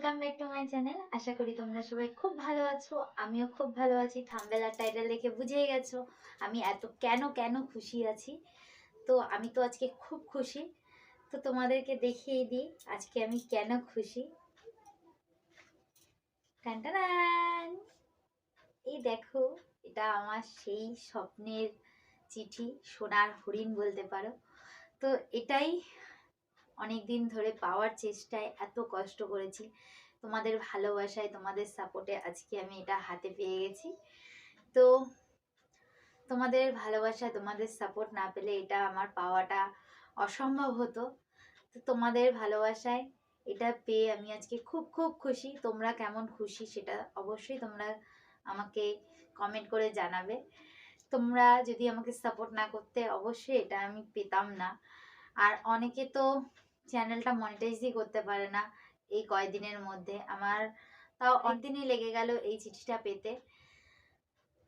Channel আশা করি তোমরা সবাই খুব ভালো আছো, আমিও খুব ভালো আছি। থাম্বেল টাইটেল দেখে বুঝেই গেছো, আমি এত কেন কেন খুশি আছি। তো আমি তো আজকে খুব খুশি। তো তোমাদেরকে দেখিয়ে দিই, আজকে আমি কেন খুশি। টানটানান! এই দেখো, এটা আমার সেই স্বপ্নের চিঠি, সোনার হরিণ বলতে পারো। তো এটাই অনেক দিন ধরে পাওয়ার চেষ্টায় এত কষ্ট করেছি। তোমাদের ভালোবাসায়, তোমাদের সাপোর্টে আজকে আমি এটা হাতে পেয়ে গেছি। তো তোমাদের ভালোবাসায় তোমাদের সাপোর্ট না পেলে এটা আমার পাওয়াটা অসম্ভব হতো। তো তোমাদের ভালোবাসায় এটা পেয়ে আমি আজকে খুব খুব খুশি। তোমরা কেমন খুশি সেটা অবশ্যই তোমরা আমাকে কমেন্ট করে জানাবে। তোমরা যদি আমাকে সাপোর্ট না করতে, অবশ্যই এটা আমি পেতাম না। আর অনেকে তো চ্যানেলটা মনিটাইজই করতে পারে না এই কয়দিনের মধ্যে। আমার তাও অনেকদিনই লেগে গেল এই চিঠিটা পেতে।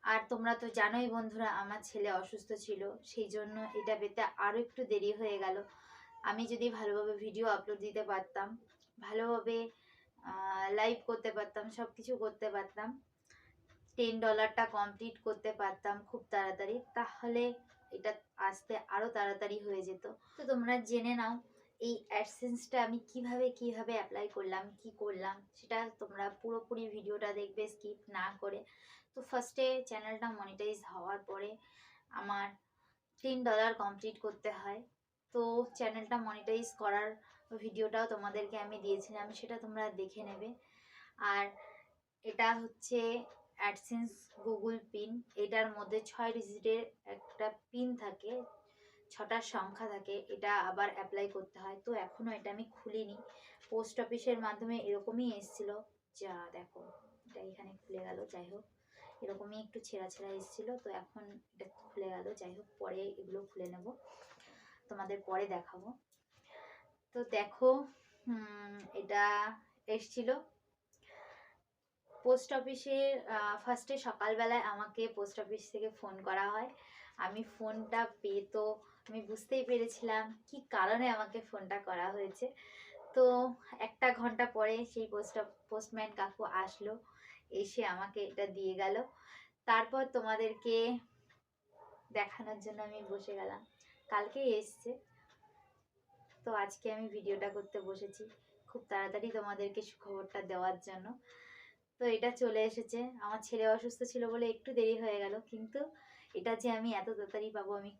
আর তোমরা তো জানোই বন্ধুরা আমার ছেলে অসুস্থ ছিল সেই জন্য এটা পেতে আরও একটু দেরি হয়ে গেল। আমি যদি ভালোভাবে ভিডিও আপলোড দিতে পারতাম ভালোভাবে লাইভ করতে পারতাম সব কিছু করতে পারতাম টেন ডলারটা কমপ্লিট করতে পারতাম খুব তাড়াতাড়ি তাহলে এটা আসতে আরও তাড়াতাড়ি হয়ে যেত। তো তোমরা জেনে নাও এই অ্যাডসেন্সটা আমি কীভাবে কীভাবে অ্যাপ্লাই করলাম, কি করলাম, সেটা তোমরা পুরোপুরি ভিডিওটা দেখবে স্কিপ না করে। তো ফার্স্টে চ্যানেলটা মনিটাইজ হওয়ার পরে আমার তিন ডলার কমপ্লিট করতে হয়। তো চ্যানেলটা মনিটাইজ করার ভিডিওটাও তোমাদেরকে আমি দিয়েছিলাম, সেটা তোমরা দেখে নেবে। আর এটা হচ্ছে অ্যাডসেন্স গুগল পিন এটার মধ্যে ছয় ডিজিটের একটা পিন থাকে। ছটার সংখ্যা থাকে, এটা আবার অ্যাপ্লাই করতে হয়। তো এখনও এটা আমি খুলিনি। পোস্ট অফিসের মাধ্যমে এরকমই এসছিল। যা দেখো, এটা এখানে খুলে গেল, যাই হোক। এরকমই একটু ছেঁড়া ছেঁড়া এসেছিল, তো এখন এটা খুলে গেল, যাই হোক, পরে এগুলো খুলে নেব। তোমাদের পরে দেখাবো। তো দেখো এটা এসছিল। পোস্ট অফিসের ফার্স্টে সকালবেলায় আমাকে পোস্ট অফিস থেকে ফোন করা হয়। আমি ফোনটা পেয়ে তো আমি বুঝতেই পেরেছিলাম কি কারণে আমাকে ফোনটা করা হয়েছে। তো একটা ঘণ্টা পরে সেই পোস্ট পোস্টম্যান কাকু আসলো, এসে আমাকে এটা দিয়ে গেল। তারপর তোমাদেরকে দেখানোর জন্য আমি বসে গেলাম। কালকেই এসছে। তো আজকে আমি ভিডিওটা করতে বসেছি খুব তাড়াতাড়ি তোমাদেরকে সুখবরটা দেওয়ার জন্য। তো এটা চলে এসেছে। আমার ছেলে অসুস্থ ছিল বলে একটু দেরি হয়ে গেল, কিন্তু এটা যে আমি এত তাড়াতাড়ি পাবো, আমি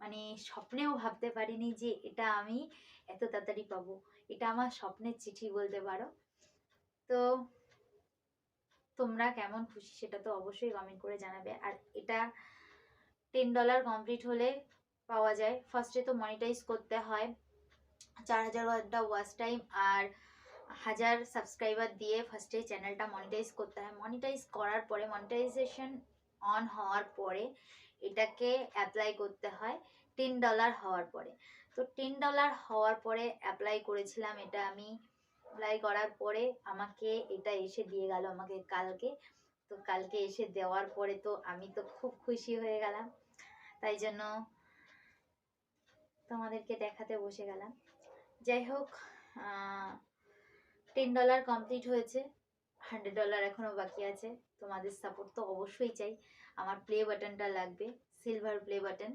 মানে স্বপ্নেও ভাবতে পারিনি যে এটা আমি এত তাড়াতাড়ি পাবো। এটা আমার স্বপ্নের চিঠি বলতে পারো। তো তোমরা কেমন খুশি সেটা তো অবশ্যই কমেন্ট করে জানাবে। আর এটা টেন ডলার কমপ্লিট হলে পাওয়া যায়। ফার্স্টে তো মনিটাইজ করতে হয়। চার হাজার ঘণ্টা ওয়াচ টাইম আর হাজার সাবস্ক্রাইবার দিয়ে ফার্স্টে চ্যানেলটা মনিটাইজ করতে হয়। মনিটাইজ করার পরে মনিটাইজেশন অন হওয়ার পরে এটাকে অ্যাপ্লাই করতে হয় টেন ডলার হওয়ার পরে। তো টেন ডলার হওয়ার পরে অ্যাপ্লাই করেছিলাম, এটা আমি অ্যাপ্লাই করার পরে আমাকে এটা এসে দিয়ে গেল আমাকে কালকে। তো কালকে এসে দেওয়ার পরে তো আমি তো খুব খুশি হয়ে গেলাম। তাই জন্য তোমাদেরকে দেখাতে বসে গেলাম। যাই হোক টেন ডলার কমপ্লিট হয়েছে। হান্ড্রেড ডলার এখনও বাকি আছে। তোমাদের সাপোর্ট তো অবশ্যই চাই। আমার প্লে বাটনটা লাগবে সিলভার প্লে বাটন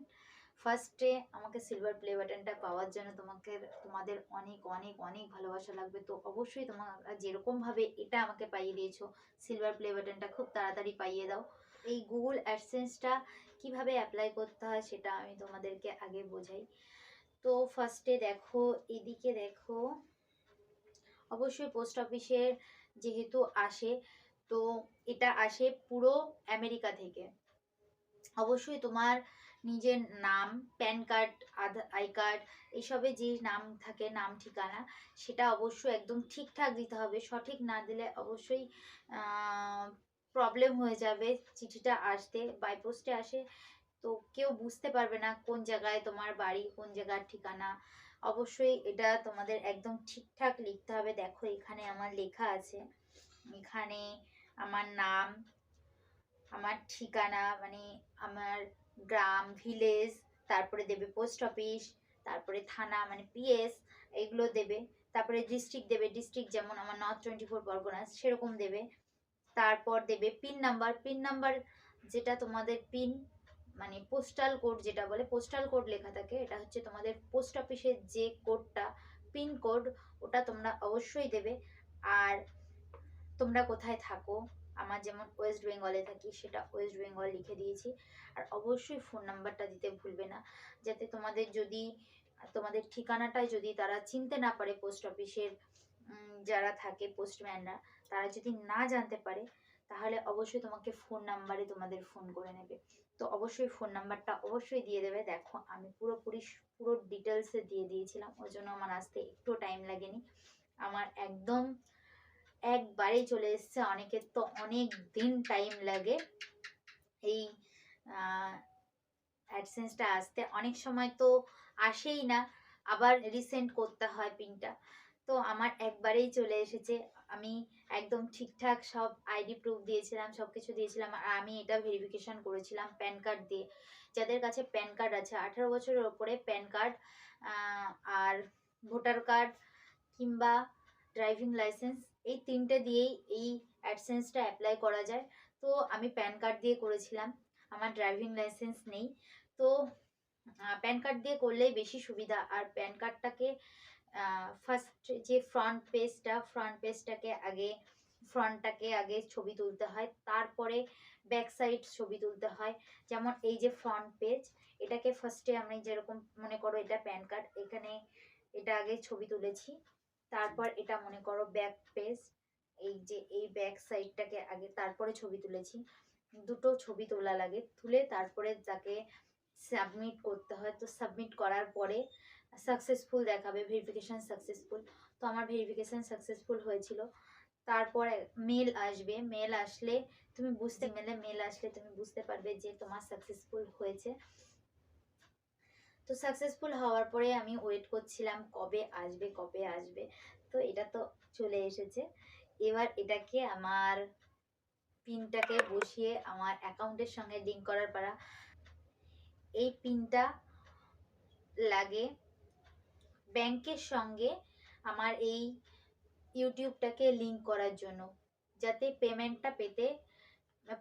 ফার্স্টে আমাকে সিলভার প্লে বাটনটা পাওয়ার জন্য তোমাকে, তোমাদের অনেক অনেক অনেক ভালোবাসা লাগবে। তো অবশ্যই তোমরা যেরকমভাবে এটা আমাকে পাইয়ে দিয়েছ সিলভার প্লে বাটনটা খুব তাড়াতাড়ি পাইয়ে দাও। এই গুগল অ্যাডসেন্সটা কীভাবে অ্যাপ্লাই করতে হয় সেটা আমি তোমাদেরকে আগে বোঝাই। তো ফার্স্টে দেখো, এদিকে দেখো, অবশ্যই পোস্ট অফিসের যেহেতু আসে, তো এটা আসে পুরো আমেরিকা থেকে। অবশ্যই তোমার নিজের নাম, PAN card Aadhaar I card এইসবে যে নাম থাকে, নাম, ঠিকানা, সেটা অবশ্যই একদম ঠিকঠাক দিতে হবে। সঠিক না দিলে অবশ্যই প্রবলেম হয়ে যাবে চিঠিটা আসতে বাই পোস্টে আসে। তো কেউ বুঝতে পারবে না কোন জায়গায় তোমার বাড়ি, কোন জায়গার ঠিকানা অবশ্যই এটা তোমাদের একদম ঠিকঠাক লিখতে হবে। দেখো এখানে আমার লেখা আছে। এখানে আমার নাম, আমার ঠিকানা মানে আমার গ্রাম ভিলেজ তারপরে দেবে পোস্ট অফিস তারপরে থানা মানে পিএস এগুলো দেবে। তারপরে ডিস্ট্রিক্ট দেবে। ডিস্ট্রিক্ট যেমন আমার নর্থ টোয়েন্টি ফোর পরগনাস সেরকম দেবে। তারপর দেবে পিন নাম্বার পিন নাম্বার যেটা তোমাদের পিন মানে পোস্টাল কোড যেটা বলে পোস্টাল কোড লেখা থাকে, এটা হচ্ছে তোমাদের পোস্ট অফিসের যে কোডটা পিন কোড ওটা তোমরা অবশ্যই দেবে। আর তোমরা কোথায় থাকো, আমার যেমন ওয়েস্ট বেঙ্গলে থাকি, সেটা ওয়েস্ট বেঙ্গল লিখে দিয়েছি। আর অবশ্যই ফোন নাম্বারটা দিতে ভুলবে না, যাতে তোমাদের যদি, তোমাদের ঠিকানাটাই যদি তারা চিনতে না পারে পোস্ট অফিসের যারা থাকে পোস্টম্যানরা তারা যদি না জানতে পারে, তাহলে অবশ্যই তোমাকে ফোন নাম্বারে তোমাদের ফোন করে নেবে। তো অবশ্যই ফোন নাম্বারটা অবশ্যই দিয়ে দেবে। দেখো, আমি পুরোপুরি পুরো ডিটেলসে দিয়ে দিয়েছিলাম। ওই জন্য আমার আসতে একটু টাইম লাগেনি। আমার একদম একবারেই চলে এসছে অনেকের তো অনেক দিন টাইম লাগে। এই অ্যাডসেন্সটা আসতে। অনেক সময় তো আসেই না। আবার রিসেন্ট করতে হয় পিনটা তো আমার একবারেই চলে এসেছে। আমি একদম ঠিকঠাক সব আইডি প্রুফ দিয়েছিলাম সব কিছু দিয়েছিলাম। আর আমি এটা ভেরিফিকেশন করেছিলাম প্যান কার্ড দিয়ে। যাদের কাছে প্যান কার্ড আছে, আঠারো বছরের ওপরে প্যান কার্ড আর ভোটার কার্ড কিংবা ড্রাইভিং লাইসেন্স এই তিনটে দিয়েই এই অ্যাডসেন্সটা অ্যাপ্লাই করা যায়। তো আমি প্যান কার্ড দিয়ে করেছিলাম। আমার ড্রাইভিং লাইসেন্স নেই। তো প্যান কার্ড দিয়ে করলেই বেশি সুবিধা। আর প্যান কার্ডটাকে ফার্স্ট যে ফ্রন্ট পেজটা ফ্রন্ট পেজটাকে আগে ফ্রন্টটাকে আগে ছবি তুলতে হয়, তারপরে ব্যাক সাইড ছবি তুলতে হয়। যেমন এই যে ফ্রন্ট পেজ এটাকে ফার্স্টে আমি যেরকম মনে করো এটা প্যান কার্ড এখানে এটা আগে ছবি তুলেছি, তারপর এটা মনে করো ব্যাক পেজ এই যে, এই ব্যাক সাইডটাকে আগে তারপরে ছবি তুলেছি। দুটো ছবি তোলা লাগে, তুলে তারপরে তাকে সাবমিট করতে হয়। তো সাবমিট করার পরে সাকসেসফুল দেখাবে ভেরিফিকেশান সাকসেসফুল তো আমার ভেরিফিকেশান সাকসেসফুল হয়েছিল। তারপর মেল আসবে। মেল আসলে তুমি বুঝতে মেলে মেল আসলে তুমি বুঝতে পারবে যে তোমার সাকসেসফুল হয়েছে। তো সাকসেসফুল হওয়ার পরে আমি ওয়েট করছিলাম কবে আসবে কবে আসবে। তো এটা তো চলে এসেছে। এবার এটাকে আমার পিনটাকে বসিয়ে আমার অ্যাকাউন্টের সঙ্গে লিঙ্ক করার পারা। এই পিনটা লাগে ব্যাংকের সঙ্গে আমার এই ইউটিউবটাকে লিঙ্ক করার জন্য, যাতে পেমেন্টটা পেতে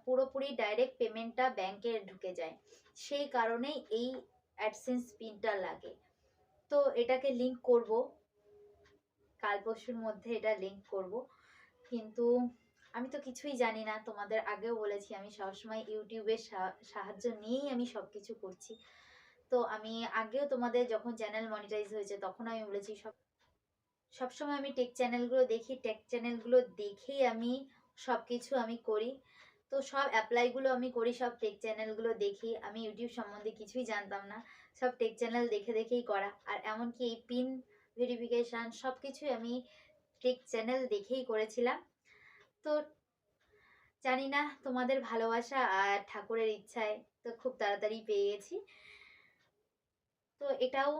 পুরোপুরি ডাইরেক্ট পেমেন্টটা ব্যাংকে ঢুকে যায়। সেই কারণেই এই অ্যাডসেন্স পিনটা লাগে। তো এটাকে লিঙ্ক করব। কাল পরশুর মধ্যে এটা লিঙ্ক করব। কিন্তু আমি তো কিছুই জানি না, তোমাদের আগেও বলেছি আমি সবসময় ইউটিউবের সাহায্য নিয়েই আমি সব কিছু করছি। তো আমি আগেও তোমাদের যখন চ্যানেল মনিটাইজ হয়েছে, তখন আমি বলেছি সব, সবসময় আমি টেক চ্যানেলগুলো দেখি টেক চ্যানেলগুলো দেখেই আমি সব কিছু আমি করি। তো সব অ্যাপ্লাইগুলো আমি করি, সব টেক চ্যানেলগুলো দেখি। আমি ইউটিউব সম্বন্ধে কিছুই জানতাম না, সব টেক চ্যানেল দেখে দেখেই করা। আর এমনকি এই পিন ভেরিফিকেশান সব কিছুই আমি টেক চ্যানেল দেখেই করেছিলাম। তো জানি না তোমাদের ভালোবাসা আর ঠাকুরের ইচ্ছায় তো খুব তাড়াতাড়ি পেয়ে গেছি। তো এটাও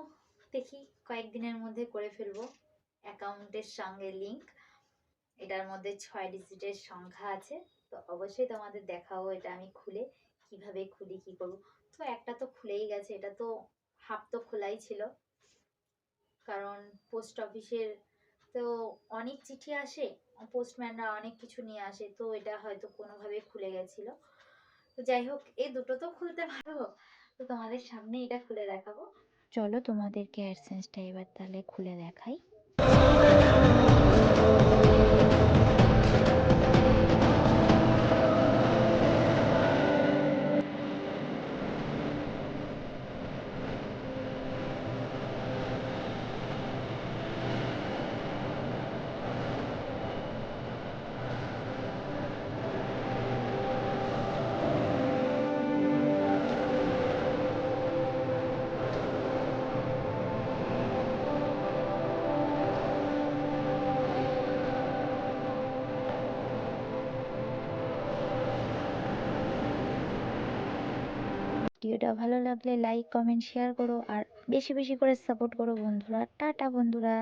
দেখি কয়েকদিনের মধ্যে করে ফেলব অ্যাকাউন্টের সঙ্গে লিঙ্ক এটার মধ্যে ছয় ডিজিটের সংখ্যা আছে, তো অবশ্যই তোমাদের দেখাবো এটা আমি খুলে কীভাবে খুলি, কি করব। তো একটা তো খুলেই গেছে, এটা তো হাফ তো খোলাই ছিল। কারণ পোস্ট অফিসের তো অনেক চিঠি আসে পোস্টম্যানরা অনেক কিছু নিয়ে আসে, তো এটা হয়তো কোনোভাবে খুলে গেছিল। তো যাই হোক, এই দুটো তো খুলতে ভালো তো তোমাদের সামনে এটা খুলে দেখাবো। চলো তোমাদেরকে অ্যাডসেন্সটা এবার তাহলে খুলে দেখাই। ভিডিওটা ভালো লাগলে লাইক কমেন্ট শেয়ার করো আর বেশি বেশি করে সাপোর্ট করো বন্ধুরা। টাটা বন্ধুরা।